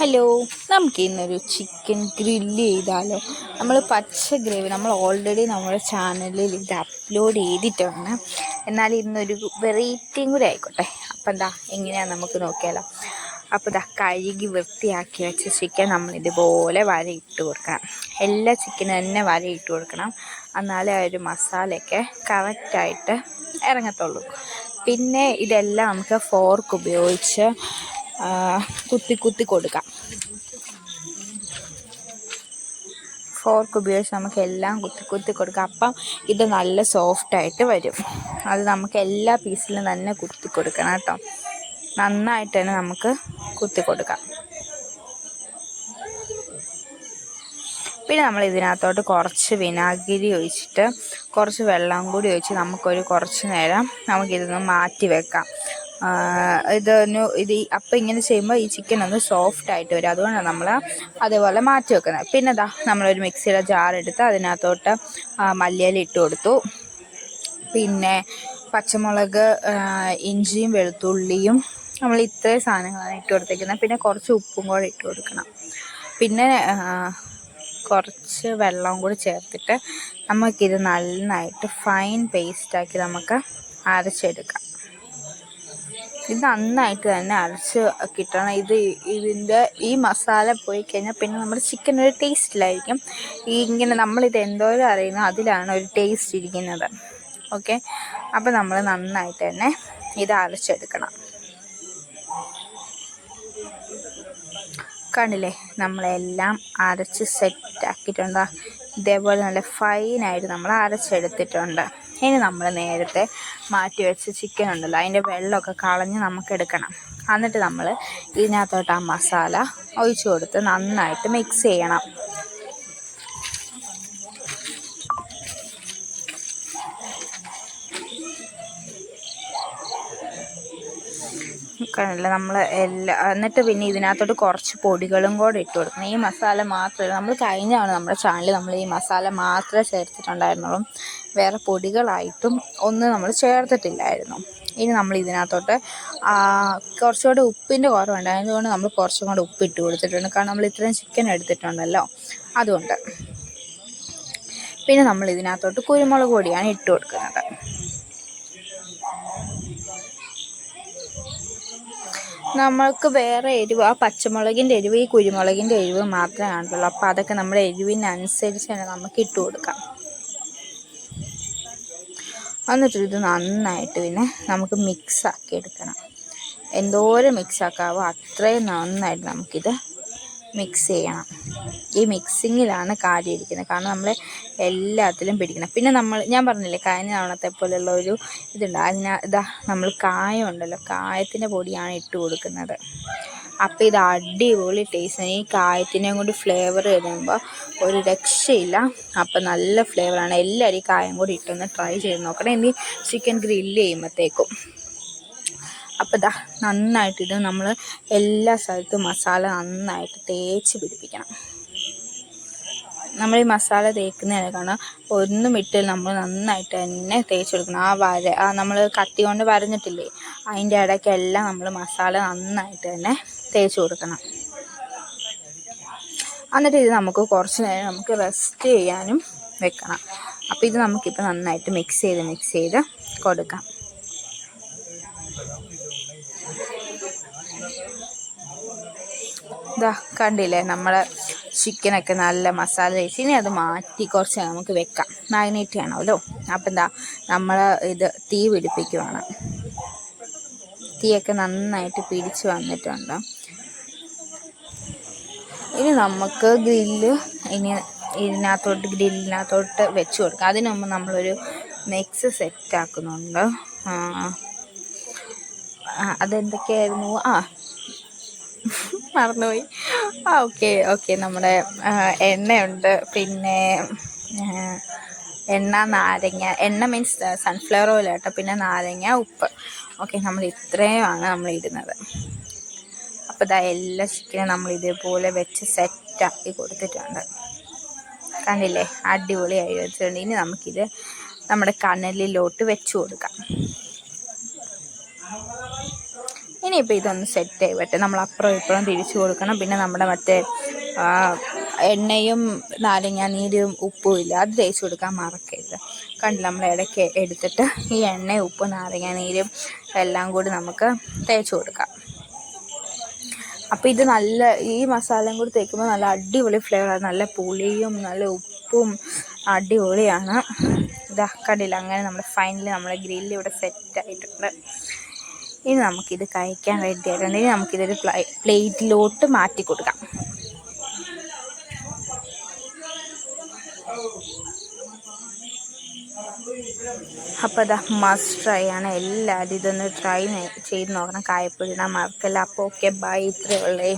Hello നമുക്ക് ഇന്നൊരു chicken grill ചെയ്താലോ? നമ്മൾ പച്ച ഗ്രേവി നമ്മൾ ഓൾറെഡി നമ്മുടെ ചാനലിൽ ഇത് അപ്ലോഡ് ചെയ്തിട്ടാണ്. എന്നാൽ ഇന്നൊരു വെറൈറ്റിയും കൂടി ആയിക്കോട്ടെ. അപ്പം എന്താ എങ്ങനെയാണ് നമുക്ക് നോക്കിയാലോ? അപ്പോൾ ഇതാ കഴുകി വൃത്തിയാക്കി വെച്ച ചിക്കൻ നമ്മൾ ഇതുപോലെ വര ഇട്ട് കൊടുക്കണം. എല്ലാ ചിക്കനും തന്നെ വര ഇട്ട് കൊടുക്കണം. എന്നാലേ ആ ഒരു മസാലയൊക്കെ കറക്റ്റായിട്ട് ഇറങ്ങത്തുള്ളൂ. പിന്നെ ഇതെല്ലാം നമുക്ക് ഫോർക്ക് ഉപയോഗിച്ച് കുത്തി കുത്തി കൊടുക്കാം. ഫോർക്ക് ഉപയോഗിച്ച് നമുക്ക് എല്ലാം കുത്തി കുത്തി കൊടുക്കാം. അപ്പം ഇത് നല്ല സോഫ്റ്റ് ആയിട്ട് വരും. അത് നമുക്ക് എല്ലാ പീസിലും തന്നെ കുത്തി കൊടുക്കണം കേട്ടോ. നന്നായിട്ട് തന്നെ നമുക്ക് കുത്തി കൊടുക്കാം. പിന്നെ നമ്മൾ ഇതിനകത്തോട്ട് കുറച്ച് വിനാഗിരി ഒഴിച്ചിട്ട് കുറച്ച് വെള്ളം കൂടി ഒഴിച്ച് നമുക്കൊരു കുറച്ച് നേരം നമുക്കിതൊന്ന് മാറ്റി വെക്കാം. ഇത് ഈ- അപ്പം ഇങ്ങനെ ചെയ്യുമ്പോൾ ഈ ചിക്കൻ ഒന്ന് സോഫ്റ്റ് ആയിട്ട് വരും. അതുകൊണ്ടാണ് നമ്മൾ അതേപോലെ മാറ്റി വെക്കുന്നത്. പിന്നെ ദാ നമ്മളൊരു മിക്സിയുടെ ജാർ എടുത്ത് അതിനകത്തോട്ട് മല്ലിയില ഇട്ട് കൊടുത്തു. പിന്നെ പച്ചമുളക് ഇഞ്ചിയും വെളുത്തുള്ളിയും നമ്മൾ ഇത്രയും സാധനങ്ങളാണ് ഇട്ട് കൊടുത്തേക്കുന്നത്. പിന്നെ കുറച്ച് ഉപ്പും കൂടെ ഇട്ട് കൊടുക്കണം. പിന്നെ കുറച്ച് വെള്ളവും കൂടി ചേർത്തിട്ട് നമുക്കിത് നന്നായിട്ട് ഫൈൻ പേസ്റ്റാക്കി നമുക്ക് അരച്ചെടുക്കാം. ഇത് നന്നായിട്ട് തന്നെ അരച്ച് കിട്ടണം. ഇത് ഇതിന്റെ ഈ മസാല പോയി കഴിഞ്ഞാൽ പിന്നെ നമ്മുടെ ചിക്കൻ ഒരു ടേസ്റ്റിലായിരിക്കും ഈ ഇങ്ങനെ നമ്മളിത് എന്തോരം അറിയുന്നു അതിലാണ് ഒരു ടേസ്റ്റ് ഇരിക്കുന്നത്. ഓക്കെ അപ്പോൾ നമ്മൾ നന്നായിട്ട് തന്നെ ഇത് അരച്ചെടുക്കണം. കണ്ടില്ലേ? നമ്മളെല്ലാം അരച്ച് സെറ്റ് ആക്കിയിട്ടുണ്ട്. ഇതേപോലെ നല്ല ഫൈനായിട്ട് നമ്മൾ അരച്ചെടുത്തിട്ടുണ്ട്. ഇനി നമ്മൾ നേരത്തെ മാറ്റി വെച്ച ചിക്കൻ ഉണ്ടല്ലോ അതിന്റെ വെള്ളമൊക്കെ കളഞ്ഞ് നമുക്ക് എടുക്കണം. എന്നിട്ട് നമ്മൾ ഇതിനകത്തോട്ട് ആ മസാല ഒഴിച്ചു കൊടുത്ത് നന്നായിട്ട് മിക്സ് ചെയ്യണം. കണ്ടില്ല? നമ്മൾ എല്ലാ എന്നിട്ട് പിന്നെ ഇതിനകത്തോട്ട് കുറച്ച് പൊടികളും കൂടെ ഇട്ട് കൊടുക്കണം. ഈ മസാല മാത്രമല്ല നമ്മൾ കഴിഞ്ഞാണ് നമ്മുടെ ചാനലിൽ നമ്മൾ ഈ മസാല മാത്രമേ ചേർത്തിട്ടുണ്ടായിരുന്നുള്ളൂ. വേറെ പൊടികളായിട്ടും ഒന്നും നമ്മൾ ചേർത്തിട്ടില്ലായിരുന്നു. ഇനി നമ്മൾ ഇതിനകത്തോട്ട് കുറച്ചുകൂടെ ഉപ്പിന്റെ കുറവുണ്ട്. അതുകൊണ്ട് നമ്മൾ കുറച്ചും കൂടെ ഉപ്പ് ഇട്ട് കൊടുത്തിട്ടുണ്ട്. കാരണം നമ്മൾ ഇത്രയും ചിക്കൻ എടുത്തിട്ടുണ്ടല്ലോ. അതുകൊണ്ട്. പിന്നെ നമ്മൾ ഇതിനകത്തോട്ട് കുരുമുളക് പൊടിയാണ് ഇട്ട് കൊടുക്കുന്നത്. നമ്മൾക്ക് വേറെ എരിവ് ആ പച്ചമുളകിന്റെ എരിവ് ഈ കുരുമുളകിന്റെ എരിവ് മാത്രമേ കാണത്തുള്ളൂ. അപ്പോൾ അതൊക്കെ നമ്മുടെ എരിവിനനുസരിച്ച് തന്നെ നമുക്ക് ഇട്ട് കൊടുക്കാം. എന്നിട്ട് ഇത് നന്നായിട്ട് പിന്നെ നമുക്ക് മിക്സ് ആക്കി എടുക്കണം. എന്തോരം മിക്സ് ആക്കാവോ അത്രയും നന്നായിട്ട് നമുക്കിത് മിക്സ് ചെയ്യണം. ഈ മിക്സിങ്ങിലാണ് കാര്യം ഇരിക്കുന്നത്. കാരണം നമ്മൾ എല്ലാത്തിലും പിടിക്കണം. പിന്നെ നമ്മൾ ഞാൻ പറഞ്ഞില്ലേ കഴിഞ്ഞ തവണത്തെ പോലെയുള്ള ഒരു ഇതുണ്ട്. അതിനാ ഇതാ നമ്മൾ കായം ഉണ്ടല്ലോ കായത്തിന്റെ പൊടിയാണ് ഇട്ട് കൊടുക്കുന്നത്. അപ്പോൾ ഇത് അടിപൊളി ടേസ്റ്റ് ഈ കായത്തിനെയും കൊണ്ട് ഫ്ലേവർ വരുമ്പോൾ ഒരു രക്ഷയില്ല. അപ്പോൾ നല്ല ഫ്ലേവറാണ് എല്ലാവരും കായം കൂടി ഇട്ടൊന്ന് ട്രൈ ചെയ്ത് നോക്കണം. ഇനി ചിക്കൻ ഗ്രില്ല് ചെയ്യുമ്പോഴത്തേക്കും അപ്പോൾ ഇതാ നന്നായിട്ട് ഇത് നമ്മൾ എല്ലാ സ്ഥലത്തും മസാല നന്നായിട്ട് തേച്ച് പിടിപ്പിക്കണം. നമ്മൾ ഈ മസാല തേക്കുന്നതിനെ കാരണം ഒന്നും ഇട്ട് നമ്മൾ നന്നായിട്ട് തന്നെ തേച്ച് കൊടുക്കണം. ആ വര ആ നമ്മൾ കത്തി കൊണ്ട് വരഞ്ഞിട്ടില്ലേ? അതിന്റെ ഇടയ്ക്കെല്ലാം നമ്മൾ മസാല നന്നായിട്ട് തന്നെ തേച്ച് കൊടുക്കണം. എന്നിട്ട് ഇത് നമുക്ക് കുറച്ച് നേരം നമുക്ക് റെസ്റ്റ് ചെയ്യാനും വെക്കണം. അപ്പോൾ ഇത് നമുക്കിപ്പോൾ നന്നായിട്ട് മിക്സ് ചെയ്ത് മിക്സ് ചെയ്ത് കൊടുക്കാം. ഇതാ കണ്ടില്ലേ? നമ്മളെ ചിക്കനൊക്കെ നല്ല മസാല തേച്ച് ഇനി അത് മാറ്റി കുറച്ച് നമുക്ക് വെക്കാം. മാഗ്നേറ്റ് ചെയ്യണമല്ലോ. അപ്പം എന്താ നമ്മൾ ഇത് തീ പിടിപ്പിക്കുവാണ്. തീയൊക്കെ നന്നായിട്ട് പിടിച്ച് വന്നിട്ടുണ്ട്. ഇനി നമുക്ക് ഗ്രില്ല് ഇനി ഇതിനകത്തോട്ട് ഗ്രില്ലിനകത്തോട്ട് വെച്ച് കൊടുക്കാം. അതിന് മുമ്പ് നമ്മളൊരു മിക്സ് സെറ്റ് ആക്കുന്നുണ്ട് അതെന്തൊക്കെയായിരുന്നു? ആ മറന്നുപോയി. ആ ഓക്കെ ഓക്കെ. നമ്മുടെ എണ്ണയുണ്ട്. പിന്നെ എണ്ണ നാരങ്ങ. എണ്ണ മീൻസ് സൺഫ്ലവർ ഓയിൽ കേട്ടോ പിന്നെ നാരങ്ങ ഉപ്പ്. ഓക്കെ നമ്മൾ ഇത്രയുമാണ് നമ്മൾ ഇടുന്നത്. അപ്പോൾ ഇതാ എല്ലാ ചിക്കനും നമ്മൾ ഇതേപോലെ വെച്ച് സെറ്റാക്കി കൊടുത്തിട്ടുണ്ട്. കണ്ടില്ലേ? അടിപൊളിയായി വെച്ചിട്ടുണ്ട്. ഇനി നമുക്കിത് നമ്മുടെ കനലിലോട്ട് വെച്ച് കൊടുക്കാം. ഇനിയിപ്പോൾ ഇതൊന്ന് സെറ്റ് പറ്റും നമ്മൾ അപ്പുറം ഇപ്പുറം തിരിച്ചു കൊടുക്കണം. പിന്നെ നമ്മുടെ മറ്റേ എണ്ണയും നാരങ്ങ നീരും ഉപ്പും ഇല്ല. അത് തേച്ച് കൊടുക്കാൻ മറക്കരുത്. കണ്ടില്ല നമ്മൾ ഇടയ്ക്ക് എടുത്തിട്ട് ഈ എണ്ണ ഉപ്പ് നാരങ്ങ നീരും എല്ലാം കൂടി നമുക്ക് തേച്ച് കൊടുക്കാം. അപ്പോൾ ഇത് നല്ല ഈ മസാലയും കൂടി തേക്കുമ്പോൾ നല്ല അടിപൊളി ഫ്ലേവറാണ് നല്ല പുളിയും നല്ല ഉപ്പും അടിപൊളിയാണ്. ഇതാ കണ്ടില്ല അങ്ങനെ നമ്മുടെ ഫൈനലി നമ്മുടെ ഗ്രില്ല് ഇവിടെ സെറ്റ് ആയിട്ടുണ്ട്. ഇനി നമുക്കിത് കഴിക്കാൻ റെഡി ആയിട്ടുണ്ടെങ്കിൽ നമുക്കിതൊരു പ്ലേ പ്ലേറ്റിലോട്ട് മാറ്റി കൊടുക്കാം. അപ്പോൾ അതാ മസ്റ്റ് ട്രൈ ആണ്. എല്ലാവരും ഇതൊന്ന് ട്രൈ ചെയ്ത് നോക്കണം. കായപ്പൊടി മറക്കല്ല. അപ്പോൾ ഓക്കെ ബൈ ഇത്രയേ ഉള്ളേ.